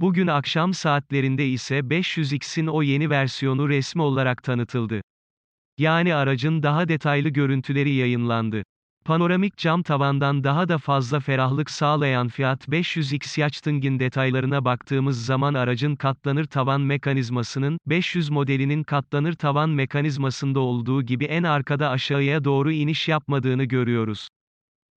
Bugün akşam saatlerinde ise 500X'in o yeni versiyonu resmi olarak tanıtıldı. Yani aracın daha detaylı görüntüleri yayınlandı. Panoramik cam tavandan daha da fazla ferahlık sağlayan Fiat 500X Yachtung'in detaylarına baktığımız zaman aracın katlanır tavan mekanizmasının, 500 modelinin katlanır tavan mekanizmasında olduğu gibi en arkada aşağıya doğru iniş yapmadığını görüyoruz.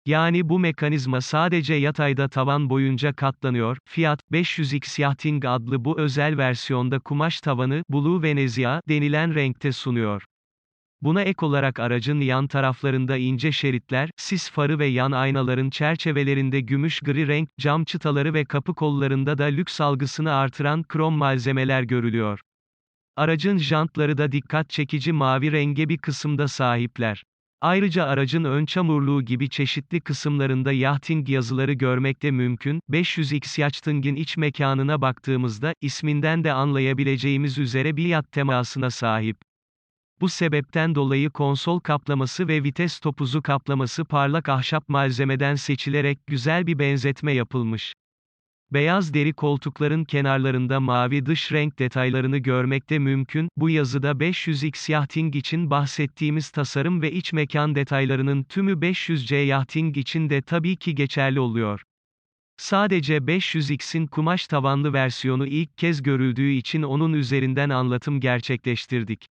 Yani bu mekanizma sadece yatayda tavan boyunca katlanıyor. Fiat 500X Yachting adlı bu özel versiyonda kumaş tavanı Blue Venezia denilen renkte sunuyor. Buna ek olarak aracın yan taraflarında ince şeritler, sis farı ve yan aynaların çerçevelerinde gümüş gri renk, cam çıtaları ve kapı kollarında da lüks algısını artıran krom malzemeler görülüyor. Aracın jantları da dikkat çekici mavi renge bir kısımda sahipler. Ayrıca aracın ön çamurluğu gibi çeşitli kısımlarında yachting yazıları görmekte mümkün. 500X Yachting'in iç mekanına baktığımızda, isminden de anlayabileceğimiz üzere bir yat temasına sahip. Bu sebepten dolayı konsol kaplaması ve vites topuzu kaplaması parlak ahşap malzemeden seçilerek güzel bir benzetme yapılmış. Beyaz deri koltukların kenarlarında mavi dış renk detaylarını görmekte mümkün. Bu yazıda 500X Yachting için bahsettiğimiz tasarım ve iç mekan detaylarının tümü 500C Yachting için de tabii ki geçerli oluyor. Sadece 500X'in kumaş tavanlı versiyonu ilk kez görüldüğü için onun üzerinden anlatım gerçekleştirdik.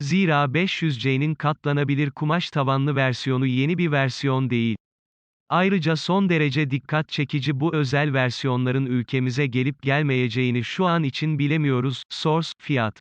Zira 500C'nin katlanabilir kumaş tavanlı versiyonu yeni bir versiyon değil. Ayrıca son derece dikkat çekici bu özel versiyonların ülkemize gelip gelmeyeceğini şu an için bilemiyoruz. Source, Fiat.